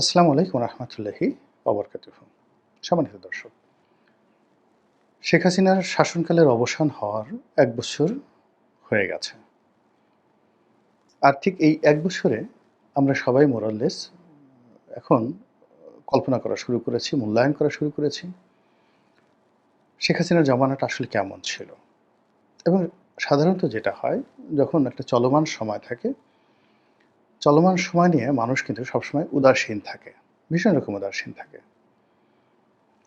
আসসালামু আলাইকুম রহমতুল্লাহি অবরকাতুহ সম্মানিত দর্শক, শেখ হাসিনার শাসনকালের অবসান হওয়ার এক বছর হয়ে গেছে। আর ঠিক এই এক বছরে আমরা সবাই মোরাললেস এখন কল্পনা করা শুরু করেছি, মূল্যায়ন করা শুরু করেছি, শেখ হাসিনার জমানাটা আসলে কেমন ছিল। এবং সাধারণত যেটা হয়, যখন একটা চলমান সময় থাকে চলমান সময় নিয়ে মানুষ কিন্তু সবসময় উদাসীন থাকে। ভীষণ রকম উদাসীন থাকে।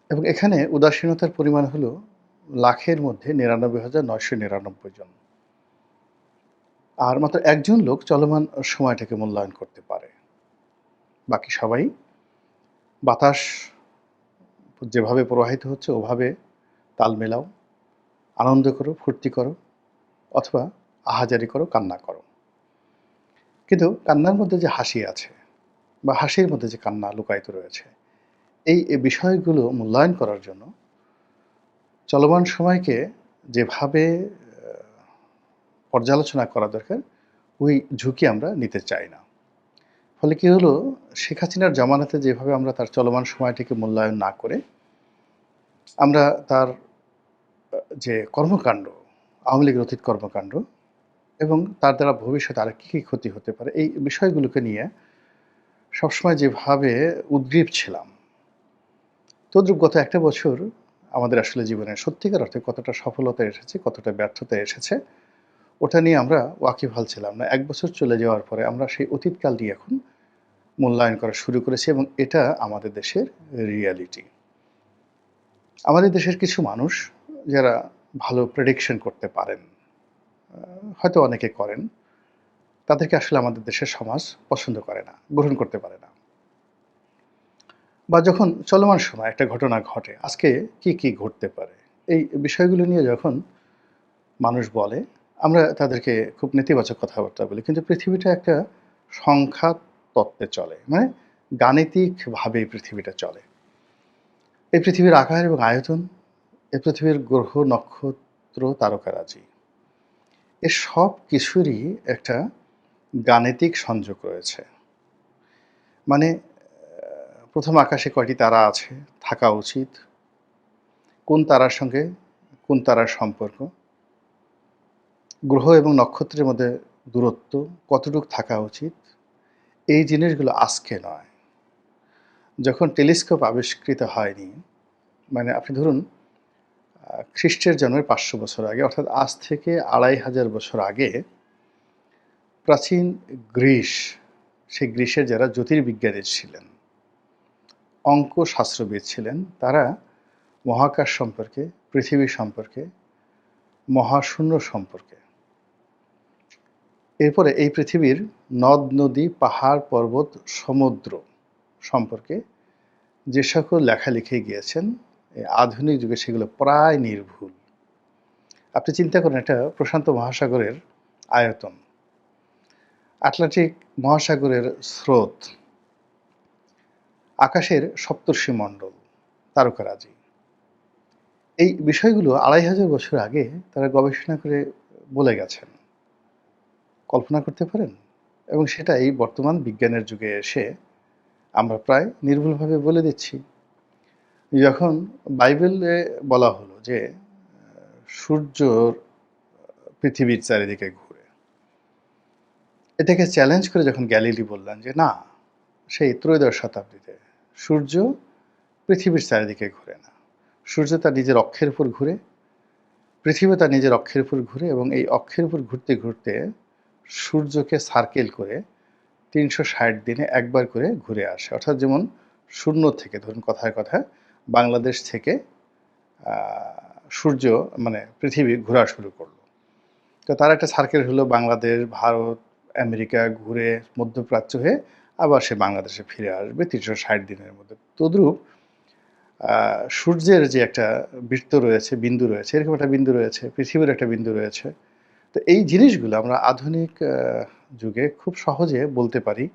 এবং এখানে উদাসীনতার পরিমাণ হলো লাখের মধ্যে নিরানব্বই হাজার নয়শো নিরানব্বই জন। আর মাত্র একজন লোক চলমান সময়টাকে মূল্যায়ন করতে পারে। বাকি সবাই বাতাস যেভাবে প্রবাহিত হচ্ছে, ওভাবে তাল মেলাও। আনন্দ করো, ফুর্তি করো, অথবা আহাজারি করো, কান্না করো। কিন্তু কান্নার মধ্যে যে হাসি আছে বা হাসির মধ্যে যে কান্না লুকায়িত রয়েছে, এই বিষয়গুলো মূল্যায়ন করার জন্য চলমান সময়কে যেভাবে পর্যালোচনা করা দরকার, ওই ঝুঁকি আমরা নিতে চাই না। ফলে কি হলো, শেখ হাসিনার জামানাতে যেভাবে আমরা তার চলমান সময়টিকে মূল্যায়ন না করে, আমরা তার যে কর্মকাণ্ড, আওয়ামী লীগের অতীত কর্মকাণ্ড এবং তার দ্বারা ভবিষ্যতে আর কী কী ক্ষতি হতে পারে, এই বিষয়গুলোকে নিয়ে সবসময় যেভাবে উদ্গ্রীব ছিলাম, তদ্রুপ গত একটা বছর আমাদের আসলে জীবনে সত্যিকার অর্থে কতটা সফলতা এসেছে, কতটা ব্যর্থতা এসেছে, ওটা নিয়ে আমরা ওয়াকিবহাল ছিলাম না। এক বছর চলে যাওয়ার পরে আমরা সেই অতীতকাল এখন মূল্যায়ন করা শুরু করেছি এবং এটা আমাদের দেশের রিয়ালিটি আমাদের দেশের কিছু মানুষ যারা ভালো প্রেডিকশন করতে পারেন হয়তো অনেকে করেন। তাদেরকে আসলে আমাদের দেশের সমাজ পছন্দ করে না, গ্রহণ করতে পারে না। বা যখন চলমান সময় একটা ঘটনা ঘটে, আজকে কি কি ঘটতে পারে? এই বিষয়গুলো নিয়ে যখন মানুষ বলে, আমরা তাদেরকে খুব নেতিবাচক কথাবার্তা বলি। কিন্তু পৃথিবীটা একটা সংখ্যা তত্ত্বে চলে মানে গাণিতিকভাবে পৃথিবীটা চলে। এই পৃথিবীর আকার এবং আয়তন, এই পৃথিবীর গ্রহ, নক্ষত্র, তারকারাজি এর সব কিছুরই একটা গাণিতিক সংযোগ রয়েছে। মানে প্রথম আকাশে কয়টি তারা আছে থাকা উচিত, কোন তারার সঙ্গে কোন তারার সম্পর্ক, গ্রহ এবং নক্ষত্রের মধ্যে দূরত্ব কতটুকু থাকা উচিত, এই জিনিসগুলো আজকে নয়। যখন টেলিস্কোপ আবিষ্কৃত হয়নি মানে আপনি ধরুন খ্রিস্টের জন্মের পাঁচশো বছর আগে, অর্থাৎ আজ থেকে আড়াই হাজার বছর আগে, প্রাচীন গ্রীস, সেই গ্রিসের যারা জ্যোতির্বিজ্ঞানী ছিলেন অঙ্ক শাস্ত্রবিদ ছিলেন, তারা মহাকাশ সম্পর্কে, পৃথিবী সম্পর্কে, মহাশূন্য সম্পর্কে। এরপরে এই পৃথিবীর নদ, নদী, পাহাড়, পর্বত, সমুদ্র সম্পর্কে যে সকল লেখা লিখে গিয়েছেন আধুনিক যুগে সেগুলো প্রায় নির্ভুল। আপনি চিন্তা করেন এটা প্রশান্ত মহাসাগরের আয়তন, আটলান্টিক মহাসাগরের স্রোত, আকাশের সপ্তর্ষি মণ্ডল, তারকারাজি। এই বিষয়গুলো আড়াই হাজার বছর আগে তারা গবেষণা করে বলে গেছেন। কল্পনা করতে পারেন? এবং সেটাই বর্তমান বিজ্ঞানের যুগে এসে আমরা প্রায় নির্ভুলভাবে বলে দিচ্ছি। যখন বাইবেলে বলা হলো যে সূর্য পৃথিবীর চারিদিকে ঘুরে, এটাকে চ্যালেঞ্জ করে যখন গ্যালিলি বললেন যে, না, সেই ত্রয়োদশ শতাব্দীতে সূর্য পৃথিবীর চারিদিকে ঘুরে না। সূর্য তার নিজের অক্ষের উপর ঘুরে, পৃথিবী তার নিজের অক্ষের উপর ঘুরে এবং এই অক্ষের উপর ঘুরতে ঘুরতে সূর্যকে সার্কেল করে তিনশো ষাট দিনে একবার করে ঘুরে আসে। অর্থাৎ যেমন শূন্য থেকে, ধরুন কথায় কথায় বাংলাদেশ থেকে সূর্য মানে পৃথিবী ঘোরা শুরু করল। তো তার একটা সার্কেল হলো বাংলাদেশ, ভারত, আমেরিকা ঘুরে মধ্যপ্রাচ্য হয়ে আবার সে বাংলাদেশে ফিরে আসবে তিনশো ষাট দিনের মধ্যে। তদ্রূপ সূর্যের যে একটা বৃত্ত রয়েছে, বিন্দু রয়েছে, এরকম একটা বিন্দু রয়েছে, পৃথিবীর একটা বিন্দু রয়েছে। তো এই জিনিসগুলো আমরা আধুনিক যুগে খুব সহজে বলতে পারি,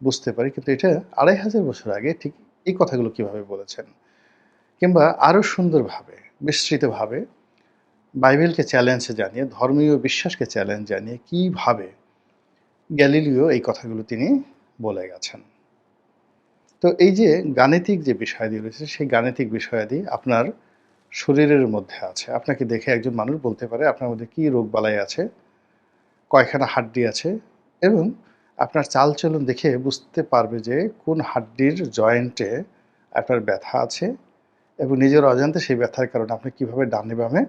বুঝতে পারি। কিন্তু এটা আড়াই হাজার বছর আগে ঠিক এই কথাগুলো কীভাবে বলেছেন? আরও সুন্দরভাবে, বিস্তৃতভাবে বাইবেলকে চ্যালেঞ্জ জানিয়ে, ধর্মীয় বিশ্বাসকে চ্যালেঞ্জ জানিয়ে কীভাবে গ্যালিলিও এই কথাগুলো তিনি বলে গেছেন। তো এই যে গাণিতিক যে বিষয়াদি রয়েছে, সেই গাণিতিক বিষয়াদি আপনার শরীরের মধ্যে আছে। আপনাকে দেখে একজন মানুষ বলতে পারে, আপনার মধ্যে কী রোগ বালাই আছে? কয়খানা হাড্ডি আছে? এবং আপনার চালচলন দেখে বুঝতে পারবে যে কোন হাড্ডির জয়েন্টে আপনার ব্যথা আছে এবং নিজের অজান্তে সেই ব্যথার কারণে আপনি কীভাবে ডানে বামে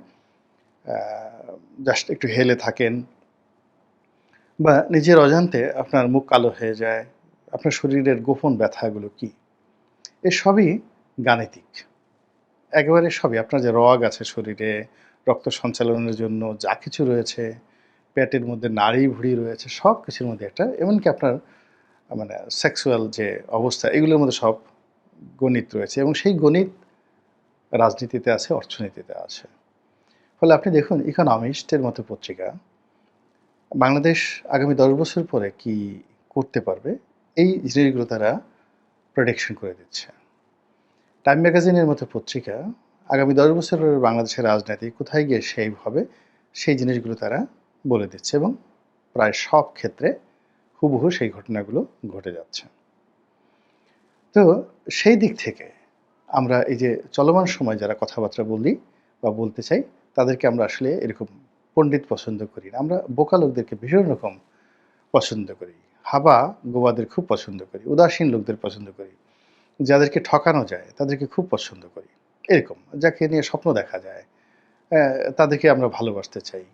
জাস্ট একটু হেলে থাকেন বা নিজের অজান্তে আপনার মুখ কালো হয়ে যায়, আপনার শরীরের গোপন ব্যথাগুলো কি? এসবই গাণিতিক। একেবারে সবই। আপনার যে রগ আছে শরীরে, রক্ত সঞ্চালনের জন্য যা কিছু রয়েছে, পেটের মধ্যে নাড়ি ভুড়ি রয়েছে, সব কিছুর মধ্যে একটা, এমনকি আপনার মানে সেক্সুয়াল যে অবস্থা, এগুলোর মধ্যে সব গণিত রয়েছে এবং সেই গণিত রাজনীতিতে আছে, অর্থনীতিতে আছে। ফলে আপনি দেখুন ইকোনমিস্টের মতো পত্রিকা বাংলাদেশ আগামী দশ বছর পরে কি করতে পারবে, এই জিনিসগুলো তারা প্রোডেকশন করে দিচ্ছে। টাইম ম্যাগাজিনের মতো পত্রিকা আগামী দশ বছর পরে বাংলাদেশের রাজনীতি কোথায় গিয়ে সেই হবে, সেই জিনিসগুলো তারা বলে দিচ্ছে এবং প্রায় সব ক্ষেত্রে হুবহু সেই ঘটনাগুলো ঘটে যাচ্ছে। তো সেই দিক থেকে আমরা এই যে চলমান সময় যারা কথাবার্তা বলি বা বলতে চাই, তাদেরকে আমরা আসলে এরকম পণ্ডিত পছন্দ করি না। আমরা বোকা লোকদেরকে ভীষণ রকম পছন্দ করি। হাবা গোবাদের খুব পছন্দ করি, উদাসীন লোকদের পছন্দ করি। যাদেরকে ঠকানো যায়, তাদেরকে খুব পছন্দ করি। এরকম, যাকে নিয়ে স্বপ্ন দেখা যায় তাদেরকে আমরা ভালোবাসতে চাই।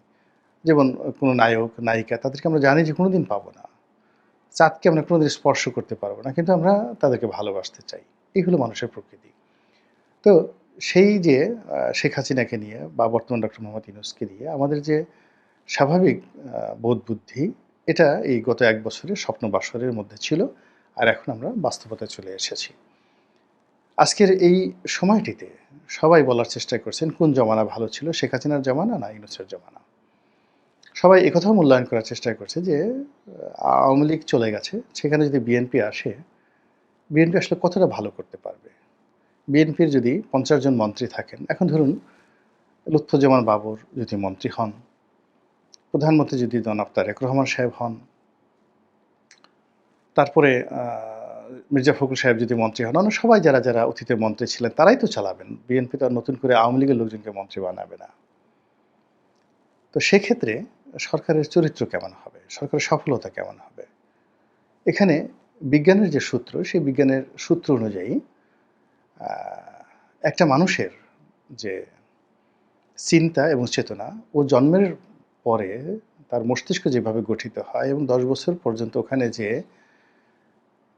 যেমন কোনো নায়ক, নায়িকা, তাদেরকে আমরা জানি যে কোনো দিন পাবো না। চাঁদকে আমরা কোনোদিন স্পর্শ করতে পারব না, কিন্তু আমরা তাদেরকে ভালোবাসতে চাই। এই হলো মানুষের প্রকৃতি। তো সেই যে শেখ হাসিনাকে নিয়ে বা বর্তমান ডক্টর মোহাম্মদ ইউনুসকে নিয়ে আমাদের যে স্বাভাবিক বোধ বুদ্ধি এটা এই গত এক বছরের স্বপ্ন বাসরের মধ্যে ছিল আর এখন আমরা বাস্তবতায় চলে এসেছি। আজকের এই সময়টিতে সবাই বলার চেষ্টা করছেন, কোন জমানা ভালো ছিল, শেখ হাসিনার জমানা না ইউনুসের জমানা? সবাই একথাও মূল্যায়ন করার চেষ্টা করছে যে, আওয়ামী লীগ চলে গেছে, সেখানে যদি বিএনপি আসে, বিএনপি আসলে কতটা ভালো করতে পারবে? বিএনপির যদি পঞ্চাশ জন মন্ত্রী থাকেন, এখন ধরুন লুৎফুজ্জামান বাবর যদি মন্ত্রী হন, প্রধানমন্ত্রী যদি জনাব তারেক রহমান সাহেব হন, তারপরে মির্জা ফখরুল সাহেব যদি মন্ত্রী হন, অন্য সবাই যারা যারা অতীতে মন্ত্রী ছিলেন, তারাই তো চালাবেন। বিএনপি তো আর নতুন করে আওয়ামী লীগের লোকজনকে মন্ত্রী বানাবে না। তো সেক্ষেত্রে সরকারের চরিত্র কেমন হবে? সরকারের সফলতা কেমন হবে? এখানে বিজ্ঞানের যে সূত্র, সেই বিজ্ঞানের সূত্র অনুযায়ী একটা মানুষের যে চিন্তা এবং চেতনা, ও জন্মের পরে তার মস্তিষ্ক যেভাবে গঠিত হয় এবং দশ বছর পর্যন্ত ওখানে যে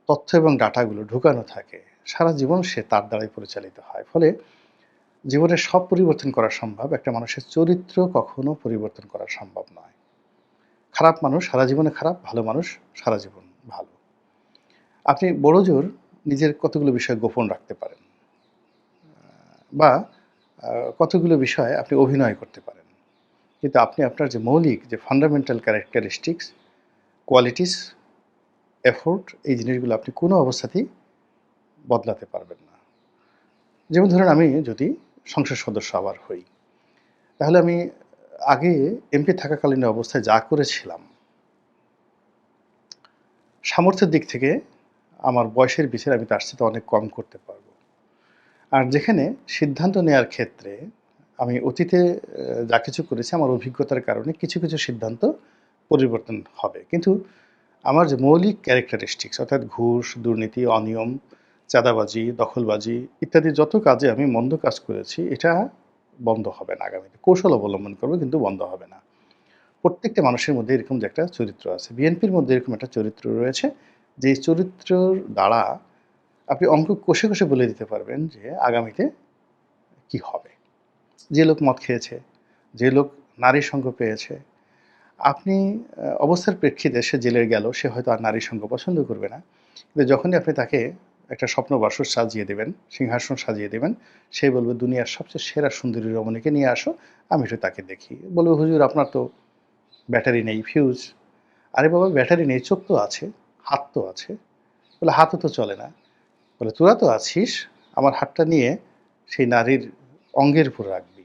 তথ্য এবং ডাটাগুলো ঢুকানো থাকে, সারা জীবন সে তার দ্বারাই পরিচালিত হয়। ফলে জীবনের সব পরিবর্তন করা সম্ভব, একটা মানুষের চরিত্র কখনো পরিবর্তন করা সম্ভব নয়। খারাপ মানুষ সারা জীবনে খারাপ, ভালো মানুষ সারা জীবন ভালো। আপনি বড় জোর নিজের কতগুলো বিষয় গোপন রাখতে পারেন? বা কতগুলো বিষয়ে আপনি অভিনয় করতে পারেন। কিন্তু আপনি আপনার যে মৌলিক, যে ফান্ডামেন্টাল ক্যারেক্টারিস্টিক্স কোয়ালিটিস এফোর্ট এই জিনিসগুলো আপনি কোনো অবস্থাতেই বদলাতে পারবেন না। যেমন ধরেন আমি যদি সংসদ সদস্য আবার হই, তাহলে আমি আগে এমপি থাকাকালীন অবস্থায় যা করেছিলাম, সামর্থ্যের দিক থেকে আমার বয়সের বিচার আমি তার সাথে অনেক কম করতে পারব। আর যেখানে সিদ্ধান্ত নেওয়ার ক্ষেত্রে আমি অতীতে যা কিছু করেছি আমার অভিজ্ঞতার কারণে কিছু কিছু সিদ্ধান্ত পরিবর্তন হবে। কিন্তু আমার যে মৌলিক ক্যারেক্টারিস্টিক্স অর্থাৎ ঘুষ, দুর্নীতি, অনিয়ম, চাঁদাবাজি, দখলবাজি ইত্যাদি যত কাজে আমি মন্দ কাজ করেছি, এটা বন্ধ হবে না আগামীতে। কৌশল অবলম্বন করবে, কিন্তু বন্ধ হবে না। প্রত্যেকটা মানুষের মধ্যে এরকম যে একটা চরিত্র আছে। বিএনপির মধ্যে এরকম একটা চরিত্র রয়েছে, যে চরিত্রর দ্বারা আপনি অঙ্ক কষে কষে বলে দিতে পারবেন যে আগামীতে কি হবে। যে লোক মদ খেয়েছে, যে লোক নারী সঙ্গ পেয়েছে, আপনি অবস্থার প্রেক্ষিতে সে জেলে গেল, সে হয়তো আর নারী সঙ্গ পছন্দ করবে না। কিন্তু যখনই আপনি তাকে একটা স্বপ্ন বাসর সাজিয়ে দেবেন, সিংহাসন সাজিয়ে দেবেন, সে বলবে, দুনিয়ার সবচেয়ে সেরা সুন্দরী রমণীকে নিয়ে আসো, আমি একটু তাকে দেখি। বলবে, হুজুর, আপনার তো ব্যাটারি নেই, ফিউজ। আরে বাবা, ব্যাটারি নেই, চোখ তো আছে, হাত তো আছে। বলে, হাতও তো চলে না। বলে, তোরা তো আছিস, আমার হাতটা নিয়ে সেই নারীর অঙ্গের উপর রাখবি।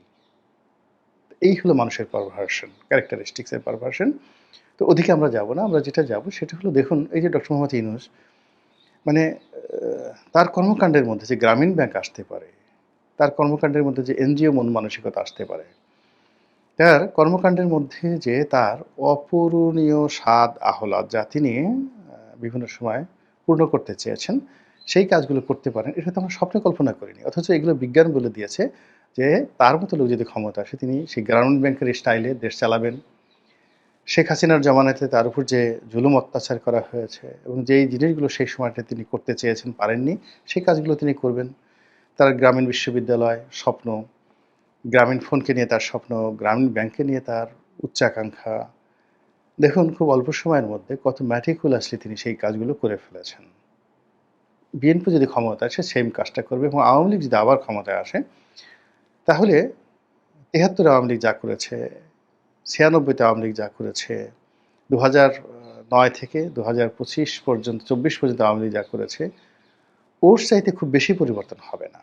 এই হলো মানুষের পারভার্সন ক্যারেক্টারিস্টিক্সের পারভার্সন তো ওদিকে আমরা যাব না, আমরা যেটা যাব সেটা হলো, দেখুন, এই যে ডক্টর মোহাম্মদ ইউনুস মানে তার কর্মকাণ্ডের মধ্যে যে গ্রামীণ ব্যাংক আসতে পারে, তার কর্মকাণ্ডের মধ্যে যে এনজিও মন মানসিকতা আসতে পারে, তার কর্মকাণ্ডের মধ্যে যে তার অপূরণীয় স্বাদ আহ্লাদ, যা তিনি বিভিন্ন সময় পূর্ণ করতে চেয়েছেন সেই কাজগুলো করতে পারেন, এটা তো আমরা স্বপ্নে কল্পনা করিনি। অথচ এগুলো বিজ্ঞান বলে দিয়েছে যে তার মতো লোক যদি ক্ষমতা আসে, তিনি সেই গ্রামীণ ব্যাংকের স্টাইলে দেশ চালাবেন। শেখ হাসিনার জমানাতে তার উপর যে জুলুম অত্যাচার করা হয়েছে এবং যেই জিনিসগুলো সেই সময়টা তিনি করতে চেয়েছেন, পারেননি, সেই কাজগুলো তিনি করবেন। তার গ্রামীণ বিশ্ববিদ্যালয় স্বপ্ন, গ্রামীণ ফোনকে নিয়ে তার স্বপ্ন, গ্রামীণ ব্যাংকে নিয়ে তার উচ্চাকাঙ্ক্ষা। দেখুন, খুব অল্প সময়ের মধ্যে কত ম্যাটিকুলাসলি তিনি সেই কাজগুলো করে ফেলেছেন। বিএনপি যদি ক্ষমতা আসে সেম কাজটা করবে এবং আওয়ামী লীগ যদি আবার ক্ষমতায় আসে, তাহলে তেহাত্তর আওয়ামী লীগ যা করেছে, ছিয়ানব্বইতে আওয়ামী লীগ যা করেছে দু নয় থেকে দু হাজার পঁচিশ পর্যন্ত, চব্বিশ পর্যন্ত আওয়ামী লীগ যা করেছে, ওর চাইতে খুব বেশি পরিবর্তন হবে না।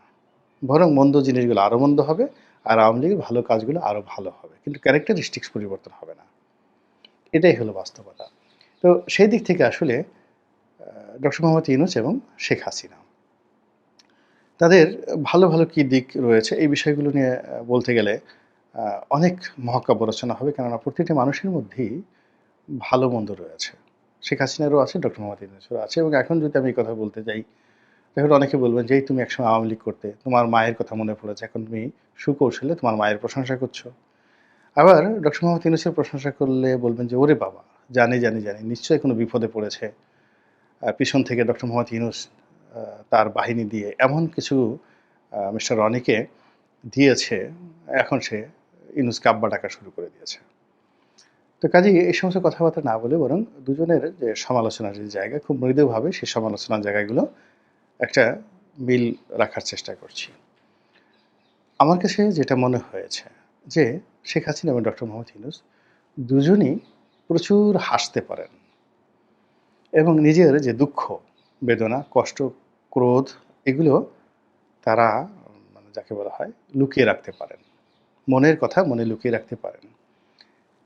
বরং মন্দ জিনিসগুলো আরও মন্দ হবে আর আওয়ামী লীগের ভালো কাজগুলো আরও ভালো হবে। কিন্তু ক্যারেক্টারিস্টিক্স পরিবর্তন হবে না। এটাই হলো বাস্তবতা। তো সেই দিক থেকে আসলে ডক্টর মোহাম্মদ ইউনুস এবং শেখ হাসিনা। তাদের ভালো ভালো কী দিক রয়েছে এই বিষয়গুলো নিয়ে বলতে গেলে অনেক মহাকাব্য রচনা হবে, কেননা প্রতিটি মানুষের মধ্যেই ভালো, মন্দ রয়েছে। শেখ হাসিনারও আছে, ডক্টর মোহাম্মদ ইউনুসেরও আছে এবং এখন যদি আমি এই কথা বলতে যাই তাহলে অনেকে বলবেন যেই তুমি একসময় আওয়ামী লীগ করতে, তোমার মায়ের কথা মনে পড়েছে, এখন তুমি সুকৌশলে তোমার মায়ের প্রশংসা করছ। আবার ডক্টর মোহাম্মদ ইউনুসের প্রশংসা করলে বলবেন যে, ওরে বাবা, জানি জানি জানি, নিশ্চয়ই কোনো বিপদে পড়েছে। পিছন থেকে ডক্টর মোহাম্মদ ইউনুস তার বাহিনী দিয়ে এমন কিছু মিস্টার রনিকে দিয়েছে, এখন সে ইউনুসকে কাব্বা ডাকা শুরু করে দিয়েছে। তো কাজেই এই সমস্ত কথাবার্তা না বলে বরং দুজনের যে সমালোচনার যে জায়গা, খুব মৃদুভাবে সেই সমালোচনার জায়গাগুলো একটা মিল রাখার চেষ্টা করছি। আমার কাছে যেটা মনে হয়েছে যে, শেখ হাসিনা এবং ডক্টর মোহাম্মদ ইউনুস দুজনই প্রচুর হাসতে পারেন। এবং নিজের যে দুঃখ, বেদনা, কষ্ট, ক্রোধ, এগুলো তারা মানে যাকে বলা হয়, লুকিয়ে রাখতে পারেন। মনের কথা মনে লুকিয়ে রাখতে পারেন।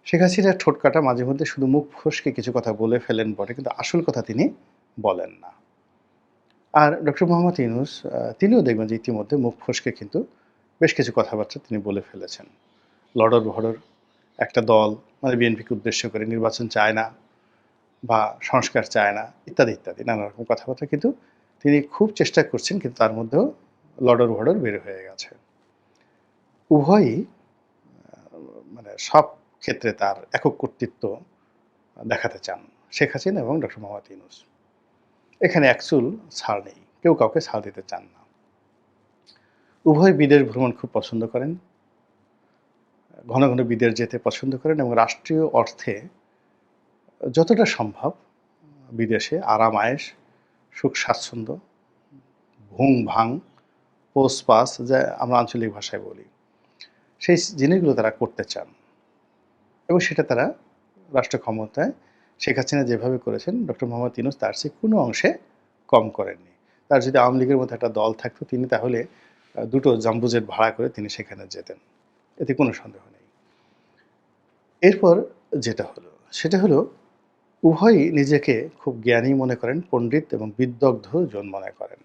শেখ হাসিনার ঠোঁট কাটা মাঝে মধ্যে শুধু মুখ ফসকে কিছু কথা বলে ফেলেন বটে, কিন্তু আসল কথা তিনি বলেন না। আর ডক্টর মোহাম্মদ ইউনুস তিনিও দেখবেন যে ইতিমধ্যে মুখ ফসকে কিন্তু বেশ কিছু কথাবার্তা তিনি বলে ফেলেছেন। লড়র ভড়র একটা দল মানে বিএনপিকে উদ্দেশ্য করে নির্বাচন চায় না বা সংস্কার চায় না, ইত্যাদি ইত্যাদি, নানা রকম কথাবার্তা। কিন্তু তিনি খুব চেষ্টা করছেন, কিন্তু তার মধ্যেও লড়র ভড়র বের হয়ে গেছে। উভয়ই মানে সব ক্ষেত্রে তার একক কর্তৃত্ব দেখাতে চান শেখ হাসিনা এবং ডক্টর মোহাম্মদ ইউনুস। এখানে একচুল ছাড় নেই, কেউ কাউকে ছাড় দিতে চান না। উভয় বিদেশ ভ্রমণ খুব পছন্দ করেন, ঘন ঘন বিদেশ যেতে পছন্দ করেন এবং রাষ্ট্রীয় অর্থে যতটা সম্ভব বিদেশে আরাম আয়েস সুখ, স্বাচ্ছন্দ্য, ভুং ভাং, পোস পাস, যা আমরা আঞ্চলিক ভাষায় বলি, সেই জিনিসগুলো তারা করতে চান। এবং সেটা তারা রাষ্ট্র ক্ষমতায় শেখ হাসিনা যেভাবে করেছেন, ডক্টর মোহাম্মদ ইউনুস তার চেয়ে কোনো অংশে কম করেননি। তার যদি আওয়ামী লীগের মধ্যে একটা দল থাকতো, তিনি তাহলে দুটো জাম্বুজেট ভাড়া করে তিনি সেখানে যেতেন। এতে কোনো সন্দেহ নেই। এরপর যেটা হলো, সেটা হলো উভয়ই নিজেকে খুব জ্ঞানী মনে করেন, পণ্ডিত এবং বিদগ্ধ জন মনে করেন।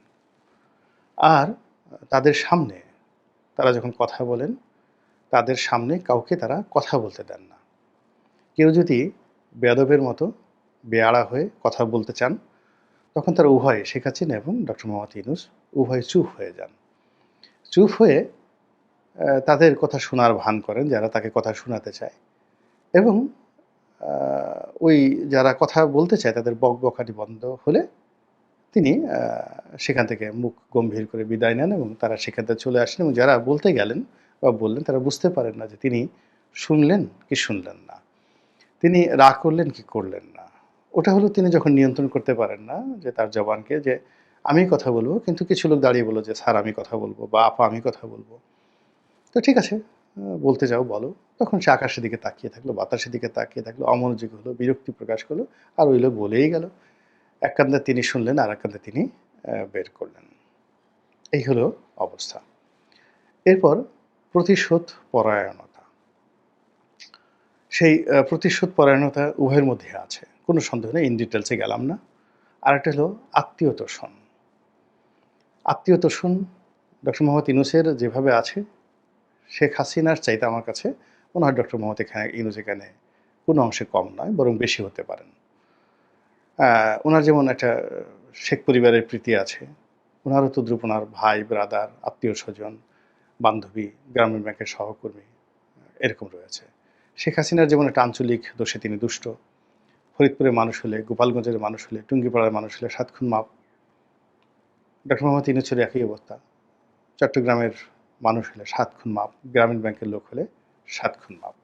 আর তাদের সামনে তারা যখন কথা বলেন, তাদের সামনে কাউকে তারা কথা বলতে দেন না। কেউ যদি বেয়াদবের মতো বেয়াড়া হয়ে কথা বলতে চান, তখন তারা উভয় শেখ হাসিনা এবং ডক্টর মোহাম্মদ ইউনুস উভয় চুপ হয়ে যান। চুপ হয়ে তাদের কথা শোনার ভান করেন যারা তাকে কথা শোনাতে চায়। এবং ওই যারা কথা বলতে চায়, তাদের বক বকাটি বন্ধ হলে তিনি সেখান থেকে মুখ গম্ভীর করে বিদায় নেন এবং তারা সেখান থেকে চলে আসেন এবং যারা বলতে গেলেন বা বললেন, তারা বুঝতে পারেন না যে তিনি শুনলেন কি শুনলেন না। তিনি রাগ করলেন কি করলেন না। ওটা হলো তিনি যখন নিয়ন্ত্রণ করতে পারেন না, যে তার জবানকে যে, আমি কথা বলব কিন্তু কিছু লোক দাঁড়িয়ে বলো যে, স্যার, আমি কথা বলব বা আপা, আমি কথা বলব তো ঠিক আছে বলতে যাও, বলো। তখন সে আকাশের দিকে তাকিয়ে থাকল, বাতাসের দিকে তাকিয়ে থাকল, অমনোযোগ হলো, বিরক্তি প্রকাশ করল, আর ওই লোক বলেই গেল। এক তিনি শুনলেন, আর এক তিনি বের করলেন। এই হলো অবস্থা। এরপর প্রতিশোধ পরায়ণতা। সেই প্রতিশোধ পরায়ণতা উভয়ের মধ্যে আছে। কোনো সন্দেহ নেই ইন ডিটেলসে গেলাম না। আর একটা হলো আত্মীয় তোষণ আত্মীয় তোষণ ডক্টর মোহাম্মদ ইউনুসের যেভাবে আছে শেখ হাসিনার চাইতে আমার কাছে মনে হয় ডক্টর মোহাম্মদ এখানে ইউনুস এখানে কোনো অংশে কম নয়, বরং বেশি হতে পারেন। ওনার যেমন একটা শেখ পরিবারের প্রীতি আছে, ওনারও তো দ্রুপ ওনার ভাই, ব্রাদার, আত্মীয় স্বজন, বান্ধবী গ্রামীণ ব্যাংকের সহকর্মী, এরকম রয়েছে। শেখ হাসিনার যেমন একটা আঞ্চলিক দোষে তিনি দুষ্ট, ফরিদপুরের মানুষ হলে, গোপালগঞ্জের মানুষ হলে, টুঙ্গিপাড়ার মানুষ হলে সাতক্ষণ মাপ। ডক্টর মোহাম্মদ ইনুসের একই অবস্থা। চট্টগ্রামের মানুষ হলে সাত খুন মাপ, গ্রামীণ ব্যাংকের লোক হলে সাত খুন মাপ।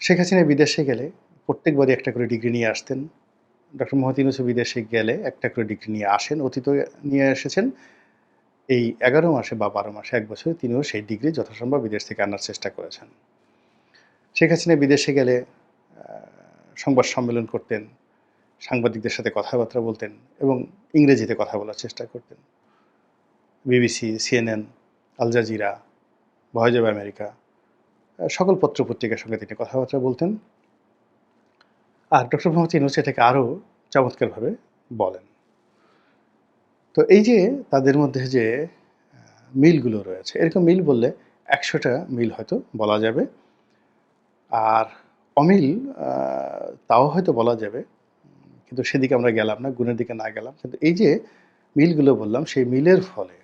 শেখ হাসিনা বিদেশে গেলে প্রত্যেকবারই একটা করে ডিগ্রি নিয়ে আসতেন। ডক্টর ইউনুসও বিদেশে গেলে একটা করে ডিগ্রি নিয়ে আসেন, অতীত নিয়ে এসেছেন। এই এগারো মাসে বা বারো মাসে এক বছরে তিনিও সেই ডিগ্রি যথাসম্ভব বিদেশ থেকে আনার চেষ্টা করেছেন। শেখ হাসিনা বিদেশে গেলে সংবাদ সম্মেলন করতেন, সাংবাদিকদের সাথে কথাবার্তা বলতেন এবং ইংরেজিতে কথা বলার চেষ্টা করতেন। BBC, CNN Al Jazeera voice of America. সকল পত্র পত্রিকার সঙ্গে তিনি কথাবার্তা বলতেন। আর ডক্টর মোহাম্মদ ইউনুস এটাকে আরও চমৎকারভাবে বলেন। তো এই যে তাদের মধ্যে যে মিলগুলো রয়েছে, এরকম মিল বললে একশোটা মিল হয়তো বলা যাবে। আর অমিল তাও হয়তো বলা যাবে। কিন্তু সেদিকে আমরা গেলাম না, গুণের দিকে না গেলাম। কিন্তু এই যে মিলগুলো বললাম, সেই মিলের ফলে।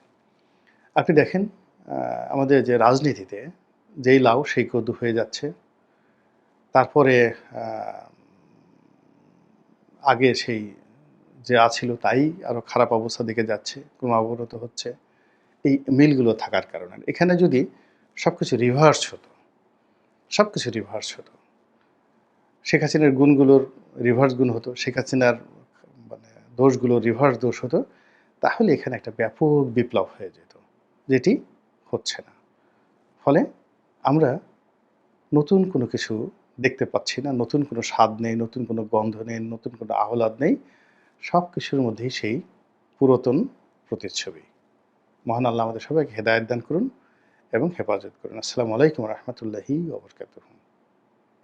আপনি দেখেন আমাদের যে রাজনীতিতে যেই লাউ, সেই কদু হয়ে যাচ্ছে। তারপরে আগে সেই যে আছিল তাই আরও খারাপ অবস্থা দিকে যাচ্ছে ক্রমাবরত হচ্ছে। এই মিলগুলো থাকার কারণে। এখানে যদি সব কিছু রিভার্স হতো সব কিছু রিভার্স হতো, শেখ হাসিনার গুণগুলোর রিভার্স গুণ হতো, শেখ হাসিনার মানে দোষগুলো রিভার্স দোষ হতো, তাহলে এখানে একটা ব্যাপক বিপ্লব হয়ে যেত। যেটি হচ্ছে না। ফলে আমরা নতুন কোনো কিছু দেখতে পাচ্ছি না, নতুন কোনো স্বাদ নেই, নতুন কোনো গন্ধ নেই, নতুন কোনো আহ্লাদ নেই। সব কিছুর মধ্যেই সেই পুরাতন প্রতিচ্ছবি। মহান আল্লাহ আমাদের সবাইকে হেদায়ত দান করুন এবং হেফাজত করুন। আসসালামু আলাইকুম রহমতুল্লাহি ওবরকাতুহ